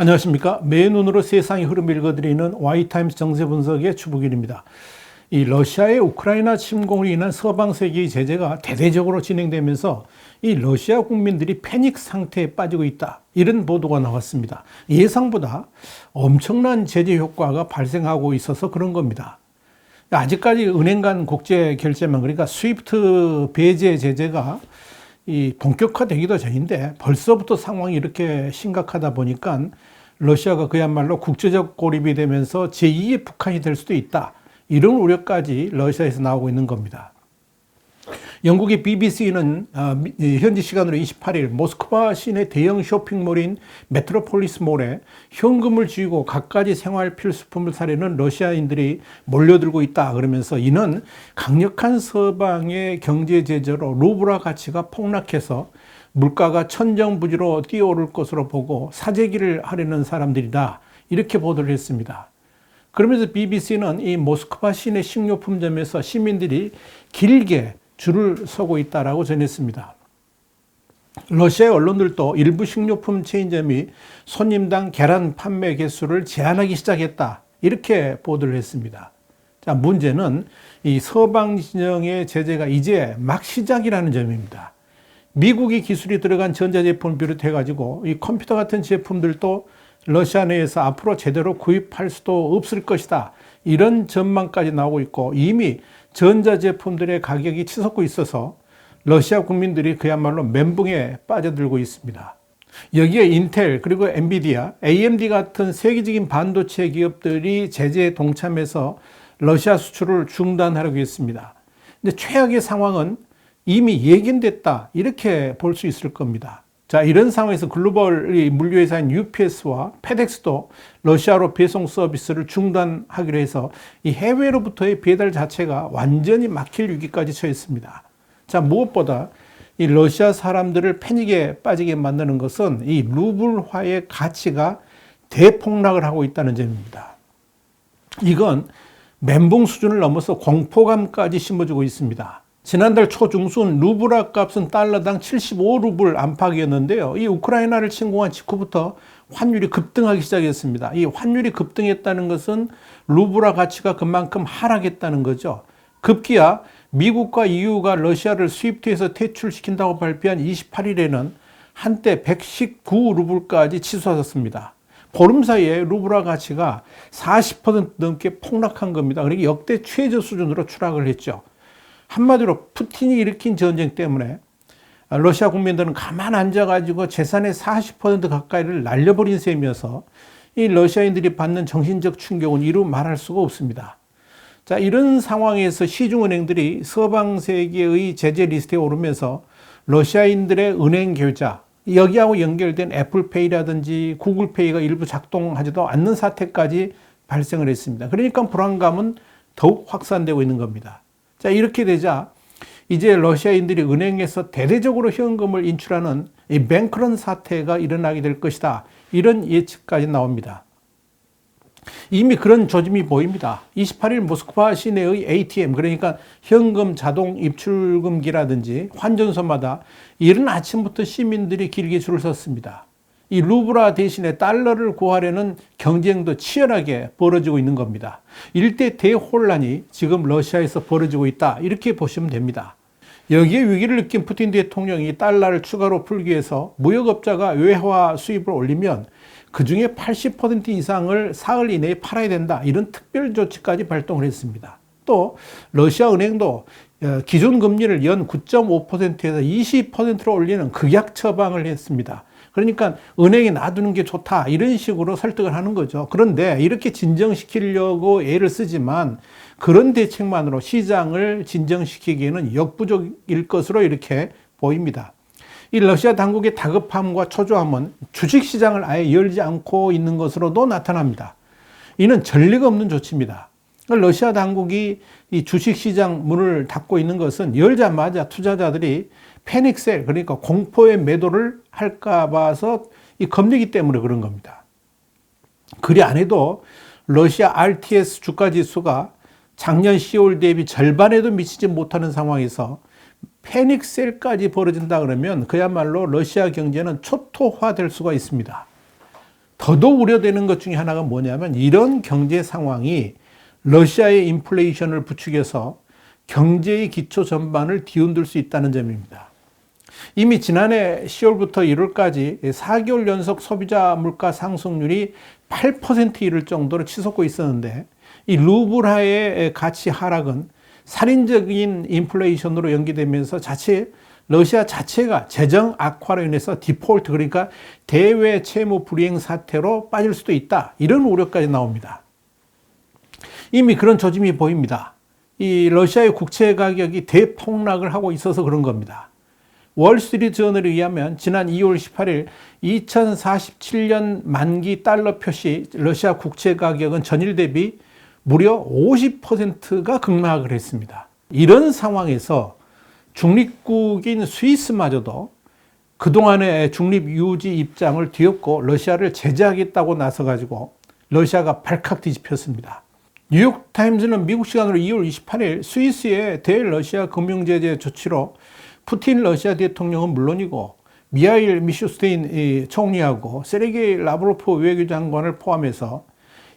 안녕하십니까. 매 눈으로 세상의 흐름 읽어드리는 와이타임스 정세 분석의 추부길입니다. 이 러시아의 우크라이나 침공으로 인한 서방 세계의 제재가 대대적으로 진행되면서 이 러시아 국민들이 패닉 상태에 빠지고 있다. 이런 보도가 나왔습니다. 예상보다 엄청난 제재 효과가 발생하고 있어서 그런 겁니다. 아직까지 은행 간 국제 결제만 그러니까 스위프트 배제 제재가 이 본격화되기도 전인데 벌써부터 상황이 이렇게 심각하다 보니까 러시아가 그야말로 국제적 고립이 되면서 제2의 북한이 될 수도 있다. 이런 우려까지 러시아에서 나오고 있는 겁니다. 영국의 BBC는 어, 현지 시간으로 28일 모스크바 시내 대형 쇼핑몰인 메트로폴리스 몰에 현금을 쥐고 갖가지 생활 필수품을 사려는 러시아인들이 몰려들고 있다 그러면서 이는 강력한 서방의 경제 제재로 루브라 가치가 폭락해서 물가가 천정부지로 뛰어오를 것으로 보고 사재기를 하려는 사람들이다 이렇게 보도를 했습니다. 그러면서 BBC는 이 모스크바 시내 식료품점에서 시민들이 길게 줄을 서고 있다라고 전했습니다. 러시아 언론들도 일부 식료품 체인점이 손님당 계란 판매 개수를 제한하기 시작했다. 이렇게 보도를 했습니다. 자, 문제는 이 서방 진영의 제재가 이제 막 시작이라는 점입니다. 미국이 기술이 들어간 전자제품을 비롯해 가지고 이 컴퓨터 같은 제품들도 러시아 내에서 앞으로 제대로 구입할 수도 없을 것이다. 이런 전망까지 나오고 있고 이미 전자제품들의 가격이 치솟고 있어서 러시아 국민들이 그야말로 멘붕에 빠져들고 있습니다. 여기에 인텔 그리고 엔비디아, AMD 같은 세계적인 반도체 기업들이 제재에 동참해서 러시아 수출을 중단하려고 했습니다. 근데 최악의 상황은 이미 예견됐다 이렇게 볼 수 있을 겁니다. 자, 이런 상황에서 글로벌 물류회사인 UPS와 페덱스도 러시아로 배송 서비스를 중단하기로 해서 이 해외로부터의 배달 자체가 완전히 막힐 위기까지 처했습니다. 자, 무엇보다 이 러시아 사람들을 패닉에 빠지게 만드는 것은 이 루블화의 가치가 대폭락을 하고 있다는 점입니다. 이건 멘붕 수준을 넘어서 공포감까지 심어주고 있습니다. 지난달 초중순 루브라 값은 달러당 75루블 안팎이었는데요. 이 우크라이나를 침공한 직후부터 환율이 급등하기 시작했습니다. 이 환율이 급등했다는 것은 루브라 가치가 그만큼 하락했다는 거죠. 급기야 미국과 EU가 러시아를 스위프트에서 퇴출시킨다고 발표한 28일에는 한때 119루블까지 치솟았습니다. 보름 사이에 루브라 가치가 40% 넘게 폭락한 겁니다. 그러니까 역대 최저 수준으로 추락을 했죠. 한마디로 푸틴이 일으킨 전쟁 때문에 러시아 국민들은 가만 앉아가지고 재산의 40% 가까이를 날려버린 셈이어서 이 러시아인들이 받는 정신적 충격은 이루 말할 수가 없습니다. 자, 이런 상황에서 시중은행들이 서방 세계의 제재 리스트에 오르면서 러시아인들의 은행 계좌, 여기하고 연결된 애플페이라든지 구글페이가 일부 작동하지도 않는 사태까지 발생을 했습니다. 그러니까 불안감은 더욱 확산되고 있는 겁니다. 자, 이렇게 되자 이제 러시아인들이 은행에서 대대적으로 현금을 인출하는 이 뱅크런 사태가 일어나게 될 것이다. 이런 예측까지 나옵니다. 이미 그런 조짐이 보입니다. 28일 모스크바 시내의 ATM, 그러니까 현금 자동 입출금기라든지 환전소마다 이른 아침부터 시민들이 길게 줄을 섰습니다. 이 루브라 대신에 달러를 구하려는 경쟁도 치열하게 벌어지고 있는 겁니다. 일대 대혼란이 지금 러시아에서 벌어지고 있다. 이렇게 보시면 됩니다. 여기에 위기를 느낀 푸틴 대통령이 달러를 추가로 풀기 위해서 무역업자가 외화 수입을 올리면 그 중에 80% 이상을 사흘 이내에 팔아야 된다. 이런 특별 조치까지 발동을 했습니다. 또 러시아 은행도 어, 기존 금리를 연 9.5%에서 20%로 올리는 극약 처방을 했습니다. 그러니까 은행에 놔두는 게 좋다 이런 식으로 설득을 하는 거죠. 그런데 이렇게 진정시키려고 애를 쓰지만 그런 대책만으로 시장을 진정시키기에는 역부족일 것으로 이렇게 보입니다. 이 러시아 당국의 다급함과 초조함은 주식 시장을 아예 열지 않고 있는 것으로도 나타납니다. 이는 전례가 없는 조치입니다. 러시아 당국이 이 주식 시장 문을 닫고 있는 것은 열자마자 투자자들이 패닉셀 그러니까 공포의 매도를 할까 봐서 이 겁내기 때문에 그런 겁니다. 그리 안 해도 러시아 RTS 주가 지수가 작년 10월 대비 절반에도 미치지 못하는 상황에서 패닉셀까지 벌어진다 그러면 그야말로 러시아 경제는 초토화될 수가 있습니다. 더더욱 우려되는 것 중에 하나가 뭐냐면 이런 경제 상황이 러시아의 인플레이션을 부추겨서 경제의 기초 전반을 뒤흔들 수 있다는 점입니다. 이미 지난해 10월부터 1월까지 4개월 연속 소비자 물가 상승률이 8% 이를 정도로 치솟고 있었는데 이 루블화의 가치 하락은 살인적인 인플레이션으로 연기되면서 자체 러시아 자체가 재정 악화로 인해서 디폴트 그러니까 대외 채무 불이행 사태로 빠질 수도 있다. 이런 우려까지 나옵니다. 이미 그런 조짐이 보입니다. 이 러시아의 국채 가격이 대폭락을 하고 있어서 그런 겁니다. 월스트리트 저널에 의하면 지난 2월 18일 2047년 만기 달러 표시 러시아 국채 가격은 전일 대비 무려 50%가 급락을 했습니다. 이런 상황에서 중립국인 스위스마저도 그동안의 중립 유지 입장을 뒤엎고 러시아를 제재하겠다고 나서 가지고 러시아가 발칵 뒤집혔습니다. 뉴욕타임즈는 미국 시간으로 2월 28일 스위스의 대러시아 금융제재 조치로 푸틴 러시아 대통령은 물론이고 미하일 미슈스테인 총리하고 세르게이 라브로프 외교 장관을 포함해서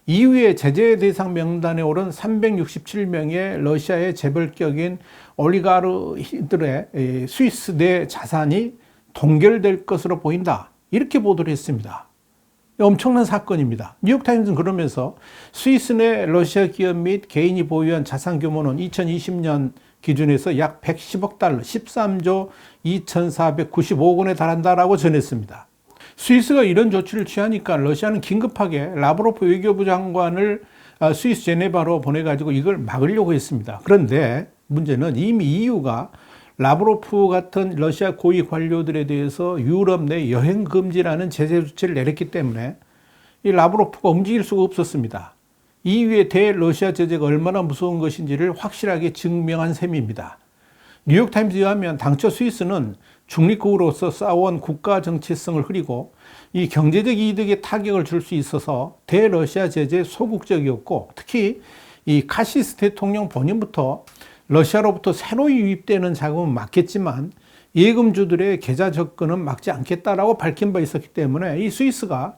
이후에 제재 대상 명단에 오른 367명의 러시아의 재벌격인 올리가르들의 스위스 내 자산이 동결될 것으로 보인다. 이렇게 보도를 했습니다. 엄청난 사건입니다. 뉴욕타임즈는 그러면서 스위스 내 러시아 기업 및 개인이 보유한 자산 규모는 2020년 기준에서 약 110억 달러, 13조 2,495억 원에 달한다라고 전했습니다. 스위스가 이런 조치를 취하니까 러시아는 긴급하게 라브로프 외교부 장관을 아, 스위스 제네바로 보내가지고 이걸 막으려고 했습니다. 그런데 문제는 이미 EU가 라브로프 같은 러시아 고위 관료들에 대해서 유럽 내 여행 금지라는 제재 조치를 내렸기 때문에 이 라브로프가 움직일 수가 없었습니다. EU의 대러시아 제재가 얼마나 무서운 것인지를 확실하게 증명한 셈입니다. 뉴욕타임즈에 의하면 당초 스위스는 중립국으로서 쌓아온 국가 정체성을 흐리고 이 경제적 이득에 타격을 줄 수 있어서 대러시아 제재에 소극적이었고 특히 이 카시스 대통령 본인부터 러시아로부터 새로 유입되는 자금은 막겠지만 예금주들의 계좌 접근은 막지 않겠다라고 밝힌 바 있었기 때문에 이 스위스가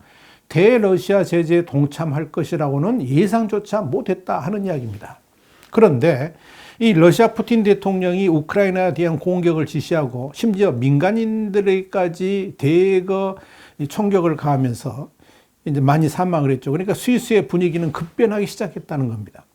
대러시아 제재에 동참할 것이라고는 예상조차 못했다 하는 이야기입니다. 그런데 이 러시아 푸틴 대통령이 우크라이나에 대한 공격을 지시하고 심지어 민간인들에까지 대거 총격을 가하면서 이제 많이 사망을 했죠. 그러니까 스위스의 분위기는 급변하기 시작했다는 겁니다.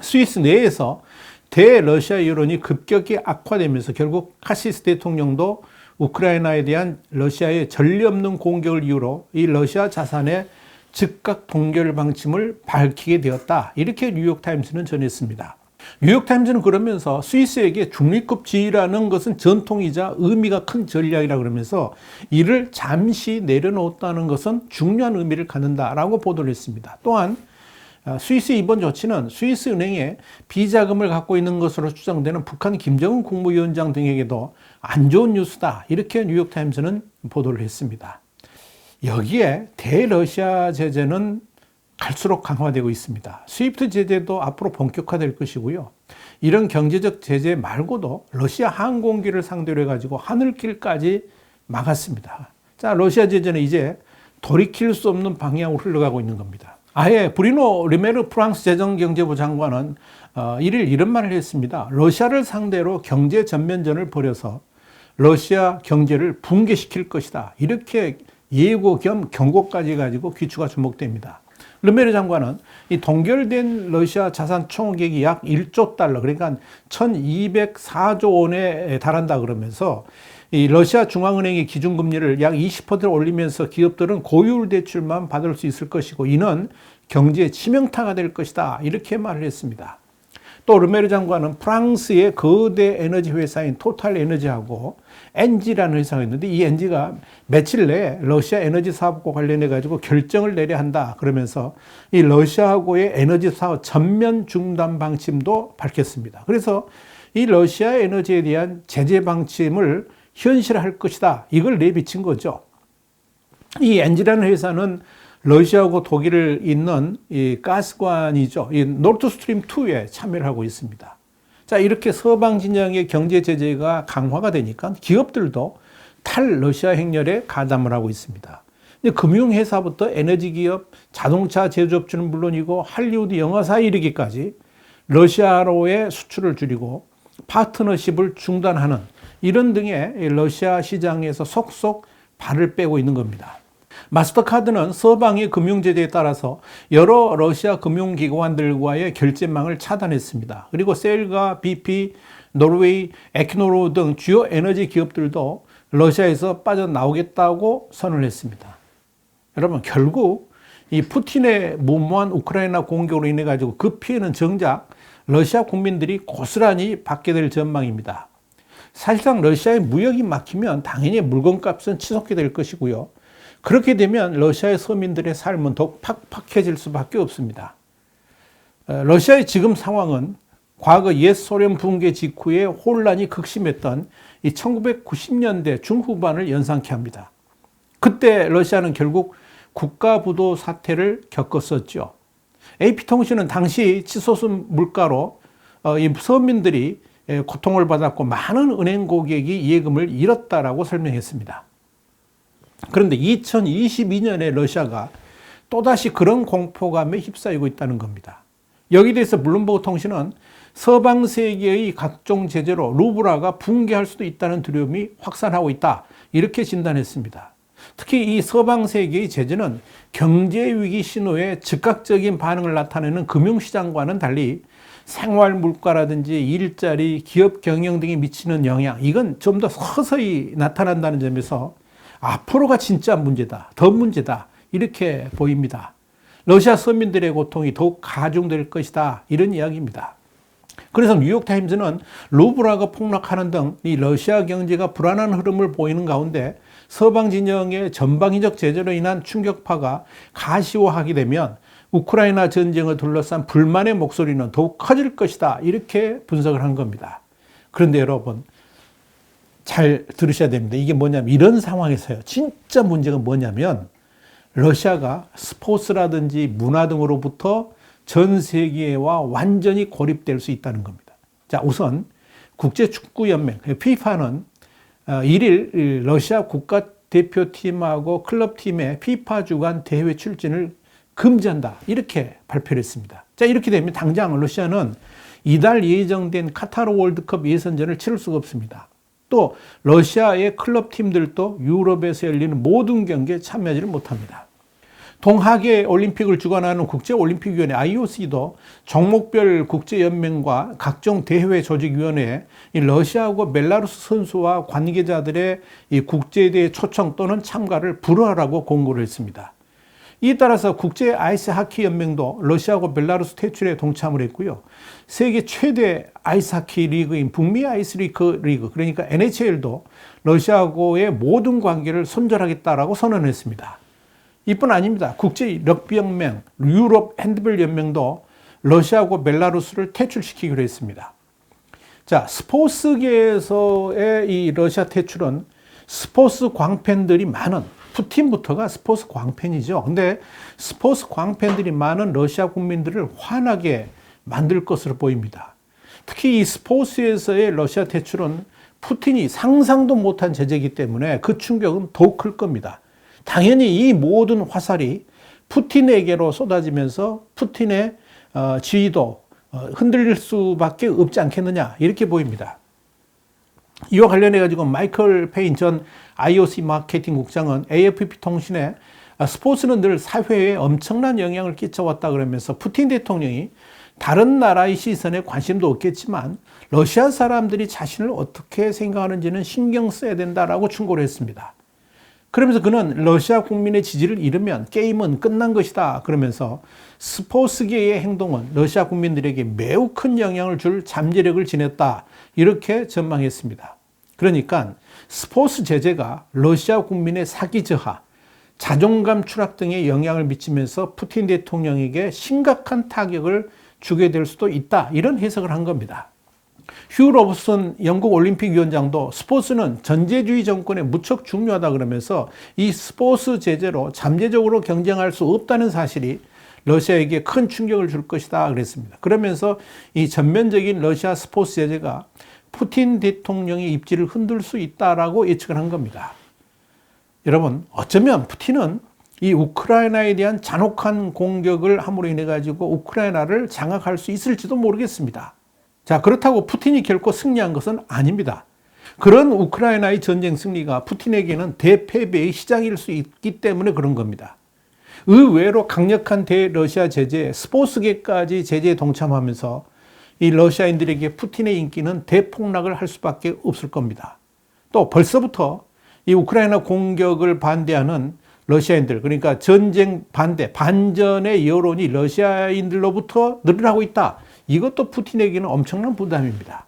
스위스 내에서 대러시아 여론이 급격히 악화되면서 결국 카시스 대통령도 우크라이나에 대한 러시아의 전례 없는 공격을 이유로 이 러시아 자산의 즉각 동결 방침을 밝히게 되었다. 이렇게 뉴욕타임스는 전했습니다. 뉴욕타임즈는 그러면서 스위스에게 중립급 지위라는 것은 전통이자 의미가 큰 전략이라 그러면서 이를 잠시 내려놓았다는 것은 중요한 의미를 갖는다라고 보도를 했습니다. 또한 아, 스위스 이번 조치는 스위스 은행에 비자금을 갖고 있는 것으로 추정되는 북한 김정은 국무위원장 등에게도 안 좋은 뉴스다. 이렇게 뉴욕타임즈는 보도를 했습니다. 여기에 대러시아 제재는 갈수록 강화되고 있습니다. 스위프트 제재도 앞으로 본격화될 것이고요. 이런 경제적 제재 말고도 러시아 항공기를 상대로 해가지고 하늘길까지 막았습니다. 자, 러시아 제재는 이제 돌이킬 수 없는 방향으로 흘러가고 있는 겁니다. 아예 브리노 리메르 프랑스 재정경제부 장관은 어, 이를 이런 말을 했습니다. 러시아를 상대로 경제 전면전을 벌여서 러시아 경제를 붕괴시킬 것이다. 이렇게 예고 겸 경고까지 가지고 귀추가 주목됩니다. 르메르 장관은 이 동결된 러시아 자산 총액이 약 1조 달러, 그러니까 1204조 원에 달한다 그러면서 이 러시아 중앙은행의 기준금리를 약 20% 올리면서 기업들은 고율 대출만 받을 수 있을 것이고 이는 경제의 치명타가 될 것이다. 이렇게 말을 했습니다. 또 르메르 장관은 프랑스의 거대 에너지 회사인 토탈 에너지하고 엔지라는 회사가 있는데 이 엔지가 며칠 내에 러시아 에너지 사업과 관련해 가지고 결정을 내려 한다 그러면서 이 러시아하고의 에너지 사업 전면 중단 방침도 밝혔습니다. 그래서 이 러시아 에너지에 대한 제재 방침을 현실화할 것이다. 이걸 내비친 거죠. 이 엔지라는 회사는 러시아하고 독일을 잇는 이 가스관이죠. 이 노르트 스트림 2에 참여를 하고 있습니다. 자, 이렇게 서방 진영의 경제 제재가 강화가 되니까 기업들도 탈 러시아 행렬에 가담을 하고 있습니다. 금융회사부터 에너지 기업, 자동차 제조업체는 물론이고 할리우드 영화사 이르기까지 러시아로의 수출을 줄이고 파트너십을 중단하는 이런 등의 러시아 시장에서 속속 발을 빼고 있는 겁니다. 마스터카드는 서방의 금융제재에 따라서 여러 러시아 금융기관들과의 결제망을 차단했습니다. 그리고 셀과 BP, 노르웨이, 에키노로 등 주요 에너지 기업들도 러시아에서 빠져나오겠다고 선을 했습니다. 여러분, 결국 이 푸틴의 무모한 우크라이나 공격으로 인해 가지고 그 피해는 정작 러시아 국민들이 고스란히 받게 될 전망입니다. 사실상 러시아의 무역이 막히면 당연히 물건값은 치솟게 될 것이고요. 그렇게 되면 러시아의 서민들의 삶은 더욱 팍팍해질 수밖에 없습니다. 어, 러시아의 지금 상황은 과거 옛 소련 붕괴 직후에 혼란이 극심했던 이 1990년대 중후반을 연상케 합니다. 그때 러시아는 결국 국가부도 사태를 겪었었죠. AP통신은 당시 치솟은 물가로 어, 이 서민들이 고통을 받았고 많은 은행 고객이 예금을 잃었다라고 설명했습니다. 그런데 2022년에 러시아가 또다시 그런 공포감에 휩싸이고 있다는 겁니다. 여기 대해서 블룸버그 통신은 서방 세계의 각종 제재로 루브라가 붕괴할 수도 있다는 두려움이 확산하고 있다. 이렇게 진단했습니다. 특히 이 서방 세계의 제재는 경제 위기 신호에 즉각적인 반응을 나타내는 금융시장과는 달리 생활 물가라든지 일자리, 기업 경영 등에 미치는 영향, 이건 좀 더 서서히 나타난다는 점에서 앞으로가 진짜 문제다. 더 문제다. 이렇게 보입니다. 러시아 서민들의 고통이 더욱 가중될 것이다. 이런 이야기입니다. 그래서 뉴욕타임즈는 루브라가 폭락하는 등 이 러시아 경제가 불안한 흐름을 보이는 가운데 서방 진영의 전방위적 제재로 인한 충격파가 가시화하게 되면 우크라이나 전쟁을 둘러싼 불만의 목소리는 더욱 커질 것이다. 이렇게 분석을 한 겁니다. 그런데 여러분, 잘 들으셔야 됩니다. 이게 뭐냐면 이런 상황에서요. 진짜 문제가 뭐냐면 러시아가 스포츠라든지 문화 등으로부터 전 세계와 완전히 고립될 수 있다는 겁니다. 자, 우선 국제축구연맹, FIFA는 1일 어, 러시아 국가대표팀하고 클럽팀의 피파 주간 대회 출전을 금지한다. 이렇게 발표를 했습니다. 자, 이렇게 되면 당장 러시아는 이달 예정된 카타르 월드컵 예선전을 치를 수가 없습니다. 또 러시아의 클럽 팀들도 유럽에서 열리는 모든 경기에 참여하지를 못합니다. 동하계 올림픽을 주관하는 국제올림픽위원회 IOC도 종목별 국제연맹과 각종 대회 조직위원회에 러시아하고 벨라루스 선수와 관계자들의 국제대회 초청 또는 참가를 불허하라고 공고를 했습니다. 이에 따라서 국제 아이스 하키 연맹도 러시아하고 벨라루스 퇴출에 동참을 했고요. 세계 최대 아이스 하키 리그인 북미 아이스 리그 리그 그러니까 NHL도 러시아하고의 모든 관계를 손절하겠다라고 선언했습니다. 이뿐 아닙니다. 국제 럭비 연맹, 유럽 핸드볼 연맹도 러시아하고 벨라루스를 퇴출시키기로 했습니다. 자, 스포츠계에서의 이 러시아 퇴출은 스포츠 광팬들이 많은 푸틴부터가 스포츠 광팬이죠. 근데 스포츠 광팬들이 많은 러시아 국민들을 화나게 만들 것으로 보입니다. 특히 이 스포츠에서의 러시아 퇴출은 푸틴이 상상도 못한 제재이기 때문에 그 충격은 더욱 클 겁니다. 당연히 이 모든 화살이 푸틴에게로 쏟아지면서 푸틴의 어, 지위도 어, 흔들릴 수밖에 없지 않겠느냐 이렇게 보입니다. 이와 관련해 가지고 마이클 페인 전 IOC 마케팅 국장은 AFP 통신에 스포츠는 늘 사회에 엄청난 영향을 끼쳐왔다 그러면서 푸틴 대통령이 다른 나라의 시선에 관심도 없겠지만 러시아 사람들이 자신을 어떻게 생각하는지는 신경 써야 된다라고 충고를 했습니다. 그러면서 그는 러시아 국민의 지지를 잃으면 게임은 끝난 것이다. 그러면서 스포츠계의 행동은 러시아 국민들에게 매우 큰 영향을 줄 잠재력을 지녔다. 이렇게 전망했습니다. 그러니까 스포츠 제재가 러시아 국민의 사기 저하, 자존감 추락 등에 영향을 미치면서 푸틴 대통령에게 심각한 타격을 주게 될 수도 있다. 이런 해석을 한 겁니다. 휴 로버슨 영국 올림픽 위원장도 스포츠는 전제주의 정권에 무척 중요하다 그러면서 이 스포츠 제재로 잠재적으로 경쟁할 수 없다는 사실이 러시아에게 큰 충격을 줄 것이다 그랬습니다. 그러면서 이 전면적인 러시아 스포츠 제재가 푸틴 대통령의 입지를 흔들 수 있다라고 예측을 한 겁니다. 여러분, 어쩌면 푸틴은 이 우크라이나에 대한 잔혹한 공격을 함으로 인해 가지고 우크라이나를 장악할 수 있을지도 모르겠습니다. 자, 그렇다고 푸틴이 결코 승리한 것은 아닙니다. 그런 우크라이나의 전쟁 승리가 푸틴에게는 대패배의 시작일 수 있기 때문에 그런 겁니다. 의외로 강력한 대러시아 제재, 스포츠계까지 제재에 동참하면서 이 러시아인들에게 푸틴의 인기는 대폭락을 할 수밖에 없을 겁니다. 또 벌써부터 이 우크라이나 공격을 반대하는 러시아인들, 그러니까 전쟁 반대, 반전의 여론이 러시아인들로부터 늘어나고 있다. 이것도 푸틴에게는 엄청난 부담입니다.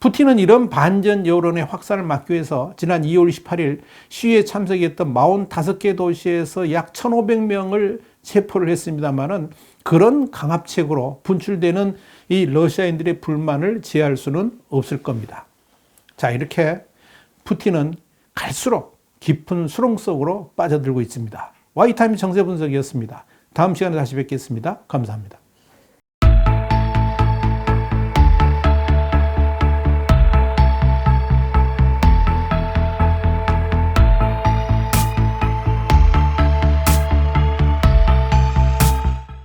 푸틴은 이런 반전 여론의 확산을 막기 위해서 지난 2월 28일 시위에 참석했던 45개 도시에서 약 1,500명을 체포를 했습니다만은 그런 강압책으로 분출되는 이 러시아인들의 불만을 제할 수는 없을 겁니다. 자, 이렇게 푸틴은 갈수록 깊은 수렁 속으로 빠져들고 있습니다. 와이타임 정세 분석이었습니다. 다음 시간에 다시 뵙겠습니다. 감사합니다.